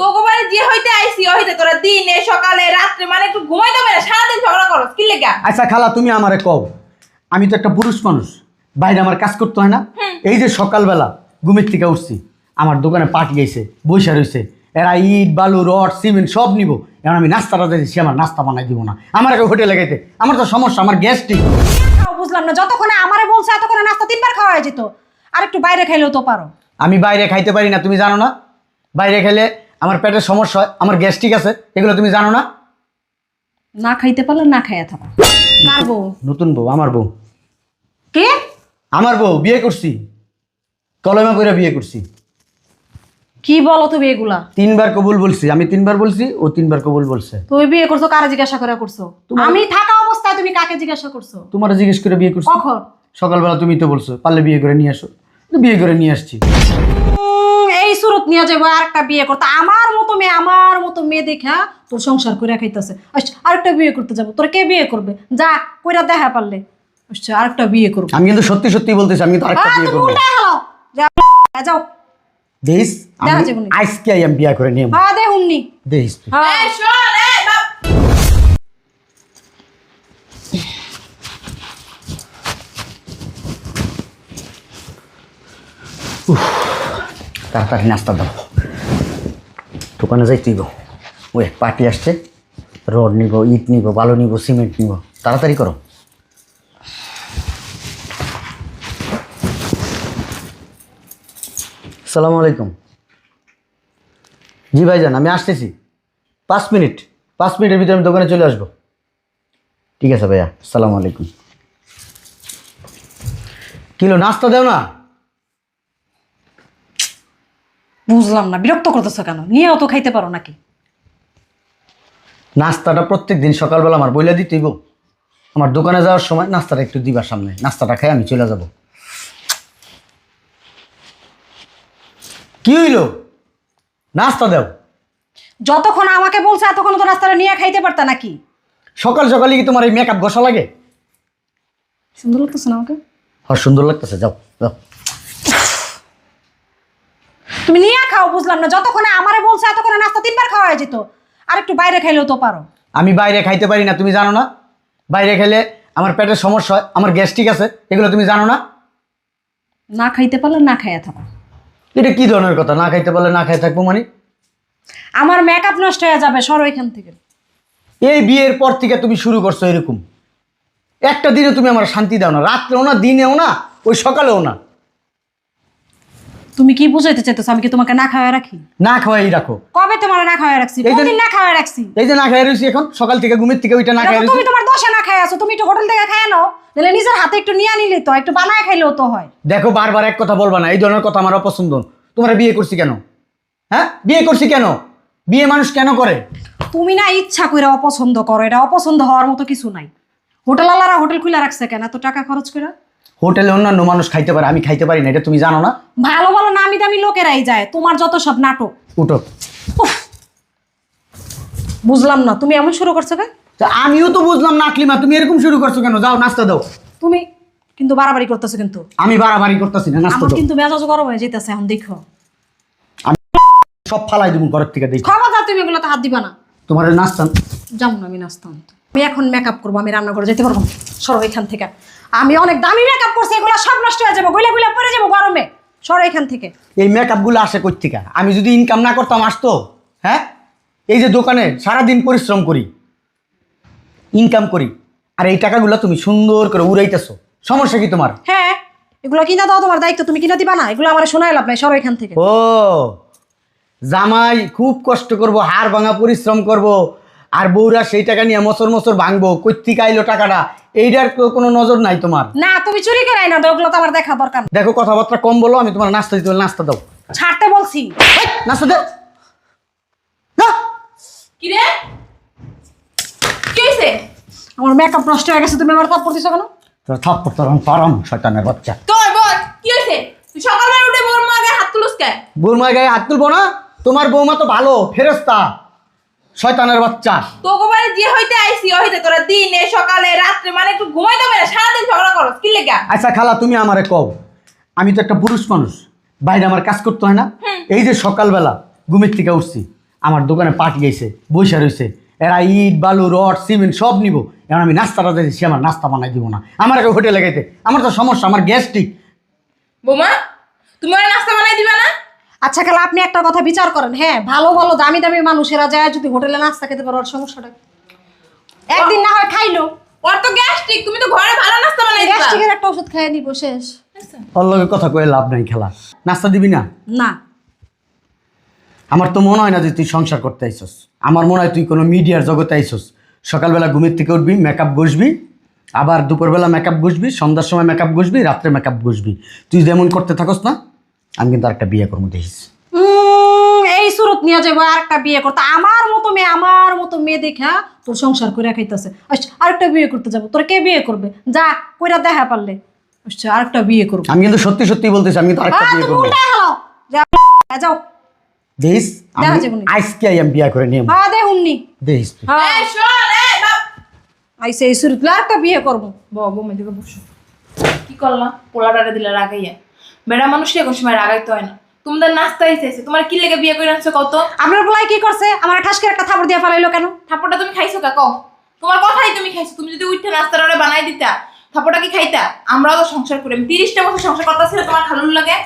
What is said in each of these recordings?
তোকে বাড়ি যে হইতে আইসি হইতে তোরা দিনে সকালে রাত্রে মানে একটু ঘুমাইতে পারে সারাদিন ঝগড়া করো কি লেগা? আচ্ছা খালা তুমি আমারে কও আমি তো একটা পুরুষ মানুষ বাইরে আমার কাজ করতে হয় না। এই যে সকালবেলা ঘুমের থেকে উঠছি আমার দোকানে পাটি গেছে বৈশা রয়েছে এরা ইট বালু রড সিমেন্ট সব নিব এখন আমি নাস্তা নাস্তাটা দিয়েছি আমার নাস্তা বানাই দিব না। আমার একটা হোটেলে গাইতে আমার তো সমস্যা আমার গ্যাস্ট্রিক বুঝলাম না যতক্ষণে আমারে বলছে এতক্ষণে নাস্তা তিনবার খাওয়া হয়ে যেত। আর একটু বাইরে খাইলেও তো পারো। আমি বাইরে খাইতে পারি না তুমি জানো না? বাইরে খেলে আমার পেটের সমস্যা হয় আমার গ্যাস্ট্রিক আছে এগুলো তুমি জানো না? না খাইতে পারলে না খাইয়া থাকো। কার বউ? নতুন বউ আমার বউ। কে? আমার বউ বিয়ে করছি। কলমা করে বিয়ে করছি। কি বলো তুমি এগুলা? তিনবার কবুল বলছি আমি তিনবার বলছি ও তিনবার কবুল বলছে। তুমি বিয়ে করছ কারে জিজ্ঞাসা করে করছ? আমি থাকা অবস্থায় তুমি কাকে জিজ্ঞাসা করছ? তোমার জিজ্ঞেস করে বিয়ে করছ। কখন? সকালবেলা তুমি তো বলছো পারলে বিয়ে করে নিয়ে আসো। তো বিয়ে করে নিয়ে আসছি। এই সুরত নিয়ে যাব আরেকটা বিয়ে করতে। আমার মতো মেয়ে আমার মতো মেয়ে দেখা তোর সংসার করে খাইতেছে। আচ্ছা আরেকটা বিয়ে করতে যাব। তোর কে বিয়ে করবে? যা কইরা দেখা পারলে। আচ্ছা আরেকটা বিয়ে করব। আমি কিন্তু সত্যি সত্যি বলতেছি আমি কিন্তু আরেকটা বিয়ে করব। যাও। দেখিস। আজকে আমি বিয়ে করে নিয়ে হ্যাঁ দে হুমনি দেখিস হ্যাঁ। তাড়াতাড়ি নাস্তা দাও। দোকানে যাই তুইব ওই পার্টি আসছে। রড নিব, ইট নিব, বালু নিব, সিমেন্ট নিব। তাড়াতাড়ি করো। সালামু আলাইকুম। জি ভাইজান, আমি আসতেছি। পাঁচ মিনিট, পাঁচ মিনিটের ভিতরে আমি দোকানে চলে আসব। ঠিক আছে ভাইয়া, সালামু আলাইকুম। কিলো, নাস্তা দাও না। বুঝলাম না বিরক্ত করতেছো কেন? নিয়েও তো খাইতে পারো নাকি? নাস্তাটা প্রত্যেক দিন সকালবেলা আমার বইলে দিতেই গো আমার দোকানে যাওয়ার সময় নাস্তাটা একটু দিবার সামনে। নাস্তাটা খাই আমি চলে যাব। কি হইল? নাস্তা দাও। যতক্ষণ আমাকে বলছে এতক্ষণ তো নাস্তাটা নিয়ে খাইতে পারতা নাকি? সকাল সকালে কি তোমার এই মেকআপ ঘষা লাগে? সুন্দর লাগতেছে না আমাকে? হ্যাঁ সুন্দর লাগতেছে যাও যাও তুমি নিয়ে খাও বুঝলাম না। যতক্ষণে আমারে বলছে এতক্ষণে নাস্তা তিনবার খাওয়া হয়ে যেত। আর একটু বাইরে খাইলেও তো পারো। আমি বাইরে খাইতে পারি না তুমি জানো না? বাইরে খেলে আমার পেটের সমস্যা হয় আমার গ্যাস্ট্রিক আছে এগুলো তুমি জানো না? না খাইতে পারলে না খাইয়া থাকো। এটা কি ধরনের কথা? না খাইতে পারলে না খাই থাকব মানে? আমার মেকআপ নষ্ট হয়ে যাবে সরো এখান থেকে। এই বিয়ের পর থেকে তুমি শুরু করছ এরকম। একটা দিনে তুমি আমার শান্তি দাও না রাত্রেও না দিনেও না ওই সকালেও না। তুমি কি বুঝাইতে চাইতেছো? আমি কি তোমাকে না খাওয়াই রাখি? না খাওয়াই রাখো। কবে তোমার না খাওয়াই রাখছি? এই যে- কোনদিন না খাওয়াই রাখছি? এই যে না খাই রয়েছি এখন সকাল থেকে ঘুমের থেকে ওইটা না খাই রয়েছি তুমি তোমার দশা না খাই আছো তুমি একটু হোটেল থেকে খায় নাও নাহলে নিজের হাতে একটু নিয়ে নিলে তো একটু বানায় খাইলেও তো হয়। দেখো বারবার এক কথা বলবা না এই ধরনের কথা আমার অপছন্দ। তোমরা বিয়ে করছি কেন? হ্যাঁ? বিয়ে করছি কেন? বিয়ে মানুষ কেন করে? তুমি না ইচ্ছা করে অপছন্দ করো এটা অপছন্দ হওয়ার মতো কিছু নাই। হোটেল আলারা হোটেল খুলে রাখছে কেন? এত টাকা খরচ করে হোটেলে অন্যান্য মানুষ খাইতে পারে আমি খাইতে পারি না এটা তুমি জানো না? ভালো ভালো নামি দামি লোকেরাই যায় তোমার যত সব নাটক। উঠো। উফ! বুঝলাম না তুমি এমন শুরু করছ কে তা আমিও তো বুঝলাম না আকলিমা তুমি এরকম শুরু করছ কেন? যাও নাস্তা দাও। তুমি কিন্তু বাড়াবাড়ি করতেছো কিন্তু। আমি বাড়াবাড়ি করতেছি না নাস্তা আমার দাও। কিন্তু মেজাজ গরম হয়ে যেতেছে এখন দেখো। সব ফালাই দিব ঘরের থেকে দেখি। খবরদার তুমি এগুলোতে হাত দিবা না। তোমার নাস্তা যাব না আমি নাস্তা আনতে। আমি এখন মেকআপ করব আমি রান্না করে যেতে পারব না। সরো এখান থেকে। আমি অনেক দামি মেকআপ করছি এগুলো সব নষ্ট হয়ে যাবগুলা গুলা পরে যাব গরমে। সরো এখান থেকে। এই মেকআপগুলো আসে কই থেকে আমি যদি ইনকাম না করতাম আসতো? হ্যাঁ? এই যে দোকানে সারাদিন পরিশ্রম করি ইনকাম করি আর এই টাকাগুলো তুমি সুন্দর করে উড়াইতেছো। সমস্যা কি তোমার? হ্যাঁ এগুলো কিনা দাও তোমার দায়িত্ব তুমি কিনা দিবা না এগুলো আমার শোনাই লাভ নাই সর এখান থেকে। ও জামাই খুব কষ্ট করব হাড় ভাঙা পরিশ্রম করব আর বউরা সেই টাকা নিয়ে মসর মসর ভাঙবো কৈত্তিক আইলো টাকাটা? এইটার কোনো নজর নাই তোমার। না তুমি চুরি করে আই না ওগুলো তো আমার দেখা দরকার দেখো কথাবার্তা কম বলো আমি তোমার নাস্তা দিতে নাস্তা দাও। ছাড়তে বলছি। নাস্তা দে। কি রে? কি হইছে? আমার মেকআপ নষ্ট হয়ে গেছে তুমি আমার কাপড় দিছো কেন? তোর থাপ্পড় তোর পারাম শয়তানের বাচ্চা। তোর বল কি হইছে? তুই সকালবেলা উঠে মোর মাগে হাত তুলস কে? গায়ে হাত তুলবো না? তোমার বৌমা তো ভালো ফেরেস্তা শয়তানের বাচ্চা। তোকে বাড়ি যে হইতে আইসি ওই হইতে তোরা দিনে সকালে রাত্রে মানে একটু ঘুমাইতে পারে সারাদিন ঝগড়া করো কি লেগা? আচ্ছা খালা তুমি আমারে কও আমি তো একটা পুরুষ মানুষ বাইরে আমার কাজ করতে হয় না। এই যে সকালবেলা ঘুমের থেকে উঠছি আমার দোকানে পার্টি গেছে বৈশা রয়েছে এরা ইট বালু রড সিমেন্ট সব নিব। এখন আমি নাস্তাটা দিয়েছি আমার নাস্তা বানাই দিব না। আমার একটা হোটেলে গাইতে আমার তো সমস্যা আমার গ্যাস্ট্রিক। বৌমা তুমি নাস্তা বানাই দিবা না? আচ্ছা খেলা আপনি একটা কথা বিচার করেন। হ্যাঁ ভালো ভালো দামি দামি মানুষেরা যায় যদি হোটেলে নাস্তা খেতে পারো ওর সমস্যাটা কি? একদিন না হয় খাইলো। ওর তো গ্যাস্ট্রিক তুমি তো ঘরে ভালো নাস্তা বানাই দিবা গ্যাস্ট্রিকের একটা ওষুধ খাইয়ে নিব শেষ। ওর লগে কথা কয়ে লাভ নাই খেলা। নাস্তা দিবি না? না। আমার তো মনে হয় না যে তুই সংসার করতে আইসস। আমার মনে হয় তুই কোনো মিডিয়ার জগতে আইসস। সকালবেলা ঘুমের থেকে উঠবি মেকআপ ঘষবি আবার দুপুরবেলা মেকআপ ঘষবি সন্ধ্যার সময় মেকআপ ঘষবি রাত্রে মেকআপ ঘষবি। তুই যেমন করতে থাকস না আমি কিন্তু আরেকটা বিয়ে করব দেখিস। এই সুরত নিয়ে যাব আর একটা বিয়ে করতে। আমার মতো মেয়ে আমার মতো মেয়ে দেখা তোর সংসার করে খাইতেছে। আচ্ছা আরেকটা বিয়ে করতে যাব। তোর কে বিয়ে করবে? যা কইরা দেখা পারলে। আচ্ছা আরেকটা বিয়ে করব। আমি কিন্তু সত্যি সত্যি বলতেছি আমি কিন্তু আরেকটা বিয়ে করব। যাও, দেখিস আজকে আমি বিয়ে করে নিয়ে হ্যাঁ দে হুমনি দেখিস হ্যাঁ। এই শোন এই বাপ। আইসে এই সুরত আরেকটা বিয়ে করব। বউ বৌমা দিকে বসো। কি করলাম? পোলাটারে দিলে রাগাইয়া। বেড়া মানুষকে কোন সময় রাগাইতে হয় না। তোমাদের নাস্তা চাইছে তোমার কি লেগে বিয়ে করে আনছো কত আপনার বলাই কি করছে? আমার ঠাসকে একটা থাপড় দিয়ে ফেলাইলো কেন? থাপড়টা তুমি খাইছো কা? কও। তোমার কথাই তুমি খাইছো তুমি যদি উঠে নাস্তাটা বানাই দিতা থাপড়টা কি খাইতা? আমরাও তো সংসার করি। আমি তিরিশটা বছর সংসার করতেছিল তোমার খালুর লাগে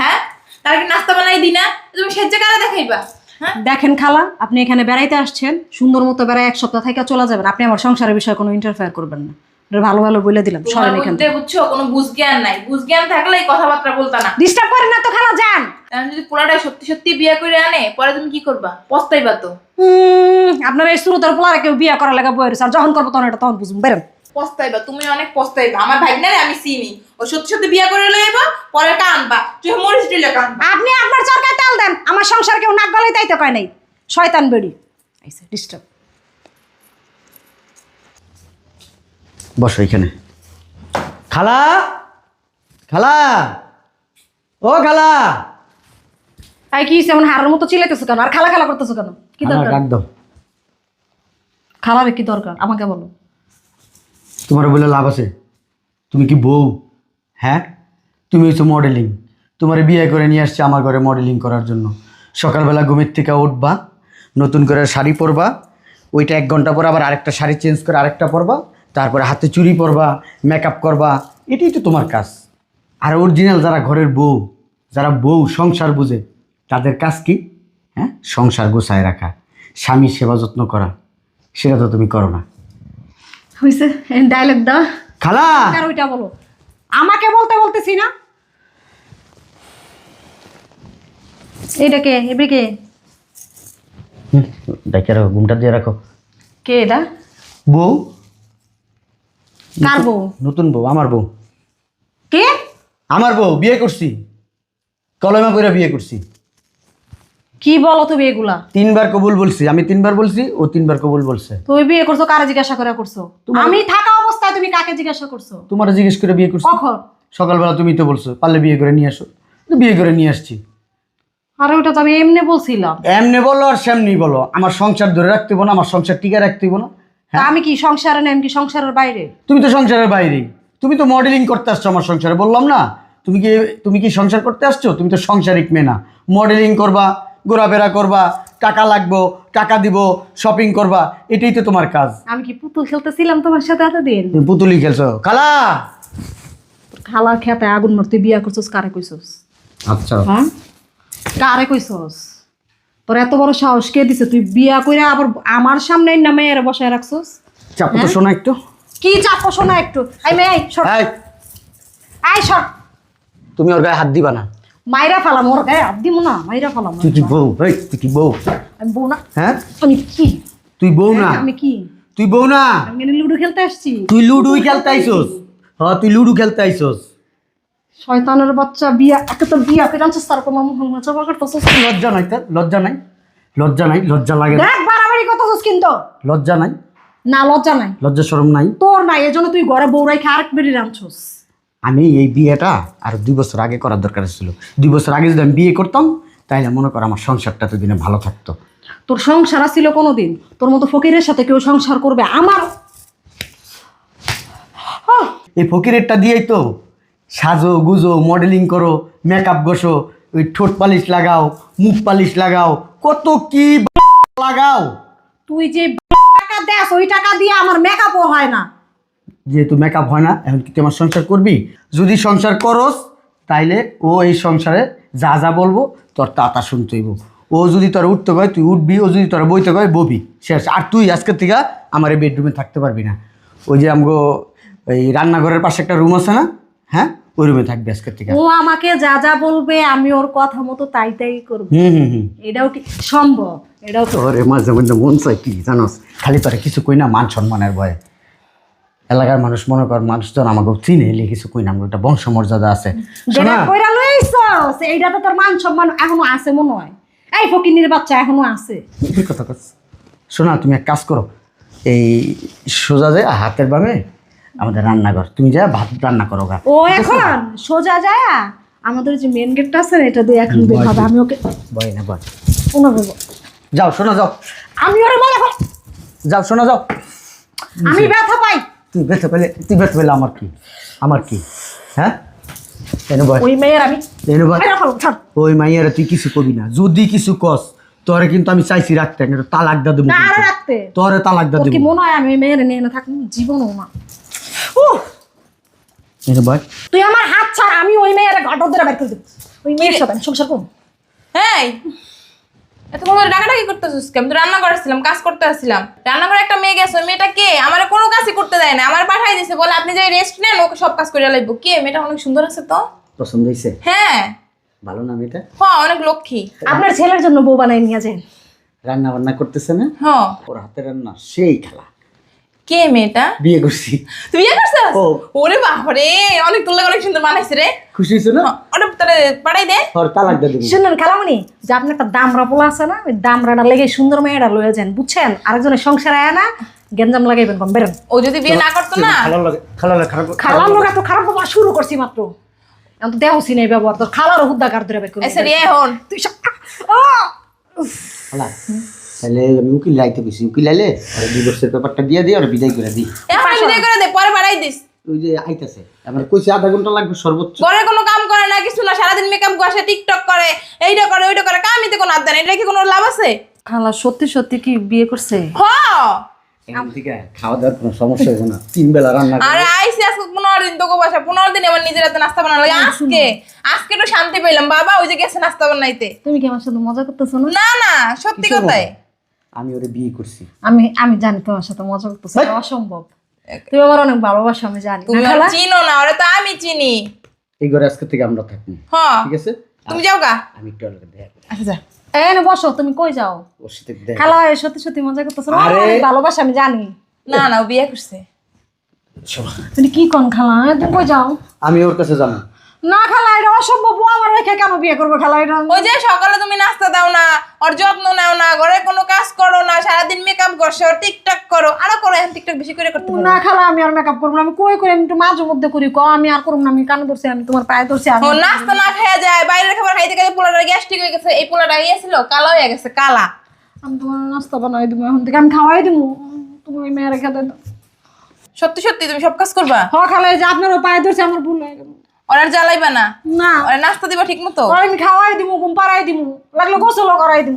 হ্যাঁ? তার কি নাস্তা বানাই দি না তুমি সেজ্জে কারা দেখাইবা হ্যাঁ? দেখেন খালা আপনি এখানে বেড়াইতে আসছেন সুন্দর মতো বেড়ায় এক সপ্তাহ থেকে চলে যাবেন। আপনি আমার সংসারের বিষয়ে কোনো ইন্টারফেয়ার করবেন না। ভালো ভালো বলে দিলাম সরেন এখান মধ্যে বুঝছ কোনো বুঝ জ্ঞান নাই। বুঝ জ্ঞান থাকলে এই কথাবার্তা বলতা না। ডিস্টার্ব করেন না তো খালা যান। এখন যদি পোলাটাই সত্যি সত্যি বিয়ে করে আনে পরে তুমি কি করবা? পস্তাইবা তো। আপনার এই পোলারে কেউ বিয়ে করা লাগা আর যখন করব তখন এটা তখন বুঝুন বেরেন। পস্তাইবা তুমি অনেক পস্তাইবা। আমার ভাগ্নারে আমি চিনি। ও সত্যি সত্যি বিয়ে করে লইবা পরে কানবা তুই মরিস দিলে কানবা আপনি আপনার চরকায় তেল দেন আমার সংসার কেউ নাক গলাই তাই তো কয় নাই। শয়তান বেড়ি। আইসা ডিস্টার্ব বসো এখানে। খালা? খালা? ও খালা? আই কি এমন হারের মতো চিলাইতেছো কেন? আর খালা খালা করতেছো কেন? কি দরকার? ডাক দাও। খালারে কি দরকার? আমাকে বলো। তোমার বলে লাভ আছে। তুমি কি বউ? হ্যাঁ? তুমি হচ্ছে মডেলিং তোমার বিয়ে করে নিয়ে আসছে আমার ঘরে মডেলিং করার জন্য। সকালবেলা ঘুমের থেকে উঠবা নতুন করে শাড়ি পরবা ওইটা এক ঘণ্টা পর আবার আরেকটা শাড়ি চেঞ্জ করে আরেকটা পরবা তারপরে হাতে চুরি পরবা মেকআপ করবা এটাই তো তোমার কাজ। আর অরিজিনাল যারা ঘরের বউ যারা বউ সংসার বুঝে তাদের কাজ কি? হ্যাঁ? সংসার গোছায় রাখা স্বামীর সেবা যত্ন করা সেটা তো তুমি করো না। হয়েছে ডায়লগ খালা! আর ওইটা বলো। আমাকে বলতে বলতেছি না? এইটা কে? এবে কে? দেখে রাখো ঘুমটা দিয়ে রাখো। কে এটা? বউ? কার বউ? নতুন বউ আমার বউ। কে? আমার বউ বিয়ে করছি। কলমা করে বিয়ে করছি। কি বলো তুমি এগুলা? তিনবার কবুল বলছি। আমি তিনবার বলছি ও তিনবার কবুল বলছে। তুমি বিয়ে করছ কারে জিজ্ঞাসা করে করছ? আমি থাকা অবস্থায় তুমি কাকে জিজ্ঞাসা করছ? তোমার জিজ্ঞেস করে বিয়ে করছি। কখন? সকালবেলা তুমি তো বলছো পারলে বিয়ে করে নিয়ে আসো। বিয়ে করে নিয়ে আসছি। আরে ওটা তো আমি এমনি বলছিলাম। এমনি বলো আর সেমনি বলো। আমার সংসার ধরে রাখতে না আমার সংসার টিকে রাখতে না। তা আমি কি সংসারে নেন কি সংসারের বাইরে? তুমি তো সংসারের বাইরে। তুমি তো মডেলিং করতে আসছো আমার সংসারে বললাম না? তুমি কি তুমি কি সংসার করতে আসছো? তুমি তো সংসারিক মেয়ে না। মডেলিং করবা ঘোরাফেরা করবা টাকা লাগবো টাকা দিব শপিং করবা এটাই তো তোমার কাজ। আমি কি পুতুল খেলতেছিলাম তোমার সাথে এতদিন? তুমি পুতুলি খেলছো। খালা! খালা খেতে আগুন মারতে বিয়া করছস কারে কইছস? আচ্ছা। হ্যাঁ? কারে কইছস? তোর এত বড় সাহস কে দিছে? তুই বিয়া কইরা আবার আমার সামনে না মেয়ের বসায় রাখছস? চাপ তো শোনা একটু। কি চাপো শোনা একটু? আই মেয়ে আই সর। এই, আই সর। তুমি ওর গায়ে হাত দিবা না। মাইরা ফালাম ওর গায়ে হাত দিমু না মাইরা ফালাম তুই কি বউ? এই তুই কি বউ? আমি বউ না। হ্যাঁ? আমি কি? তুই বউ না। আমি কি? তুই বউ না। আমি লুডু খেলতে আসছি। তুই লুডুই খেলতে আইছস হ্যাঁ তুই লুডু খেলতে আইসোস। শয়তানের বাচ্চা বিয়া একে তো বিয়া করে আনছিস মামু হামু চাপা করতেছিস লজ্জা নাই তার লজ্জা নাই লজ্জা নাই লজ্জা লাগে দেখ বাড়াবাড়ি করতেছিস কিন্তু। লজ্জা নাই? না লজ্জা নাই। লজ্জা শরম নাই? তোর নাই এজন্য তুই ঘরে বউ রাখে আরেক বেরি রাঁধছস। আমি এই বিয়েটা আর দুই বছর আগে করার দরকার ছিল। দুই বছর আগে যদি আমি বিয়ে করতাম তাহলে মনে কর আমার সংসারটা তো দিনে ভালো থাকতো। তোর সংসার ছিল কোনোদিন? তোর মতো ফকিরের সাথে কেউ সংসার করবে? আমার এই ফকিরেরটা দিয়েই তো সাজো গুজো মডেলিং করো মেকআপ ঘষো ওই ঠোঁট পালিশ লাগাও মুখ পালিশ লাগাও কত কি লাগাও? তুই যে টাকা দেস ওই টাকা দিয়ে আমার মেকআপও হয় না। যেহেতু মেকআপ হয় না এখন কি তুই আমার সংসার করবি? যদি সংসার করস তাইলে ও এই সংসারে যা যা বলব তোর তা তা শুনতে হইব। ও যদি তোর উঠতে কয় তুই উঠবি ও যদি তোর বইতে কয় ববি। শেষ। আর তুই আজকের থেকে আমার এই বেডরুমে থাকতে পারবি না। ওই যে আমগো এই রান্নাঘরের পাশে একটা রুম আছে না? হ্যাঁ? ওই রুমে থাকবি আজকের থেকে। ও আমাকে যা যা বলবে আমি ওর কথা মতো তাই তাই করব। হুম হুম হুম। এটাও কি সম্ভব এটাও তো তোরে মাঝে মধ্যে মন চাই কি জানোস? খালি তোরে কিছু কই না মান সম্মানের ভয়ে। এলাকার মানুষ মনে কর মানুষজন আমাকে চিনে এলে কিছু কই না আমার একটা বংশমর্যাদা আছে। যেটা শোনা। কইরা লইছস এইটা তো তোর মান সম্মান এখনও আছে মনে হয়। এই ফকিনির বাচ্চা এখনও আছে। কি কথা কস। শোনা তুমি এক কাজ করো এই সোজা যায় হাতের বামে আমাদের রান্নাঘর। তুমি যা ভাত রান্না করো গা। ও এখন? সোজা যায়? আমাদের যে মেন গেটটা আছে না এটা দিয়ে এখন বের হবে। আমি ওকে বয় না বয়। শোনা বলব যাও শোনা যাও। আমি ওরে বলে যাও শোনা যাও। আমি ব্যথা পাই। তুই বেঁচে পেলে তুই বেঁচে পেলে আমার কি? আমার কি? হ্যাঁ? ওই মেয়ের আমি। ওই মাইয়ারা তুই কিছু করবি না। যদি কিছু কস তোরে কিন্তু আমি চাইছি রাখতে। তালাক দা দেবো তোরে তালাক দা দেবো। মনে হয় আমি মেয়ের নিয়ে না থাকব? জীবনও না বয় তুই আমার হাত ছাড় আমি ওই মেয়ের ঘটক ধরে বের করে দেবো। ওই মেয়ের সাথে আমি সংসার করব। হ্যাঁ এত বড় ডাকাডাকি করতেছিস আমি তো রান্না করেছিলাম কাজ করতে আসছিলাম। রান্না করে একটা মেয়ে গেছে ওই মেয়েটা কে? আমার কোনো কাজই করতে দেয় না। আমার পাঠাই দিছে বলে আপনি যে রেস্ট নেন ওকে সব কাজ করে লাগবো কে? মেয়েটা অনেক সুন্দর আছে তো? পছন্দ হয়েছে হ্যাঁ। ভালো না মেয়েটা? হ্যাঁ অনেক লক্ষ্মী। আপনার ছেলের জন্য বউ বানাই নিয়ে যান। রান্না বান্না করতেছে না? হ্যাঁ ওর হাতে রান্না সেই খেলা। কে মেয়েটা? বিয়ে করছি। তুই বিয়ে করছিস। ওরে বাপরে অনেক তোর লাগে অনেক সুন্দর বানাইছে রে। খুশি হয়েছে না? ওটা তাহলে পাঠাই দে। ওর তালাক দা শুনুন খালামণি যে আপনার একটা দামরা পোলা আছে না ওই দামরাটা লেগে সুন্দর মেয়েটা লয়ে যান বুঝছেন? আরেকজনের সংসার আয় না গেঞ্জাম লাগাইবেন কম বেরোন। ও যদি বিয়ে না করতো না? খালার লাগে খারাপ খালার লোক এত খারাপ ব্যবহার শুরু করছি মাত্র। এখন তো দেহসি নেই ব্যবহার তোর খালার হুদ্দা কার ধরে বের করে এসে রে হন তুই সব- তাহলে আমি উকিল লাইতে গেছি উকিল লাইলে আর ডিভোর্সের পেপারটা দিয়ে দিই আর বিদায় করে দিই এখন বিদায় করে দে পরে পাঠাই দিস। ওই যে আইতাছে আমার কইছে আধা ঘণ্টা লাগবে সর্বোচ্চ। ঘরে কোনো কাম করে না কিছু না সারাদিন মেকআপ বসে টিকটক করে এইটা করে ওইটা করে কামিতে কোনো আদান এটা কি কোনো লাভ আছে? খালা সত্যি সত্যি কি বিয়ে করছে? হ। এখান থেকে খাওয়া দাওয়ার কোনো সমস্যা হবে না তিন বেলা রান্না আরে আইসি আজকে পনেরো দিন তোকে বসা পনেরো দিন আমার নিজের হাতে নাস্তা বানানো লাগে। আজকে আজকে একটু শান্তি পেলাম বাবা ওই যে গেছে নাস্তা বানাইতে। তুমি কি আমার সাথে মজা করতেছো না? না না সত্যি কথাই আমি ওরে বিয়ে করছি। আমি আমি জানি তোমার সাথে মজা করতেছো এটা অসম্ভব। তুমি আমার অনেক ভালোবাসো আমি জানি। তুমি চিনো না ওরে তো আমি চিনি। এই ঘরে আজকে থেকে আমরা থাকব। হ্যাঁ ঠিক আছে? তুমি যাও গা। আমি একটু আলাদা দেখা করি। আচ্ছা যা। এই নে বসো তুমি কই যাও? ওর সাথে দেখা খালা এ সত্যি সত্যি মজা করতেছো আরে। ভালোবাসা আমি জানি। না না ও বিয়ে করছে। তুমি কি কোন খালা? তুমি কই যাও? আমি ওর কাছে যাব। না খালা এটা অসম্ভব ও আমার রেখে কেন বিয়ে করব খালা এটা ওই যে সকালে তুমি নাস্তা দাও না ওর যত্ন নাও না ঘরে কোনো কাজ করো না সারাদিন মেকআপ করছ টিকটক করো আরও করো এখন টিকটক বেশি করে করতে না। খালা আমি আর মেকআপ করব না আমি কই করে আমি একটু মাঝে মধ্যে করি ক আমি আর করব না আমি কানে ধরছি আমি তোমার পায়ে ধরছি আমি নাস্তা না খাওয়া যায় বাইরের খাবার খাইতে খাইতে পোলাটা গ্যাস্ট্রিক হয়ে গেছে এই পোলাটা গিয়েছিল কালো হয়ে গেছে কালা। আমি তোমার নাস্তা বানাই দিব এখন থেকে আমি খাওয়াই দিব তুমি ওই মেয়ের খেতে সত্যি সত্যি তুমি সব কাজ করবা? হ খালা যে আপনারও পায়ে ধরছে আমার ভুল হয়ে গেল। ওরা আর জ্বালাইবা না। না। ওরা নাস্তা দিবা ঠিক মতো ওর আমি খাওয়াই দিব ঘুম পাড়াই দিব লাগলে গোসলও করাই দিব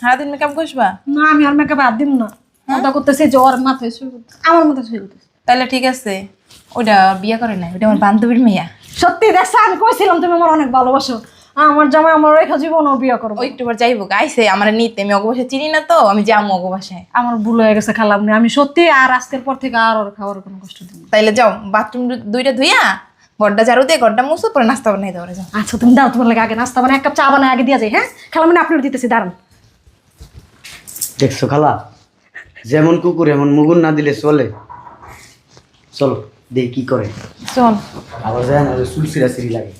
সারাদিন মেকআপ ঘষবা? না আমি আর মেকআপ হাত দিব না। কথা করতেছে যে ওর মাথায় শুয়ে আমার মাথায় শুয়ে করতেছে তাহলে ঠিক আছে। ওটা বিয়ে করে নাই ওটা আমার বান্ধবীর মেয়া। সত্যি দেখছ আমি কইছিলাম তুমি আমার অনেক ভালোবাসো। আমার জামাই আমার রেখা জীবনও বিয়ে করব। ও একটু যাইবো গাইছে আমার নিতে। আমি অগবাসে চিনি না তো আমি যাব অগবাসায় আমার ভুল হয়ে গেছে খালাম আমি সত্যি আর আজকের পর থেকে আর ওর খাওয়ার কোনো কষ্ট দিব তাইলে যাও বাথরুম দুইটা ধুইয়া ঘরটা ঝাড়ু দিয়ে ঘরটা মুছো পরে নাস্তা বানাই দাও যাও আচ্ছা তুমি দাও তোমার লাগে আগে নাস্তা বানায় এক কাপ চা বানায় আগে দিয়ে যাই হ্যাঁ? খেলা মানে আপনার দিতেছি দাঁড়ান। দেখছ খালা যেমন কুকুর এমন মুগুন না দিলে চলে। চলো দেখি কি করে। চল। আবার যায় না চুল সিরা সিরি লাগে।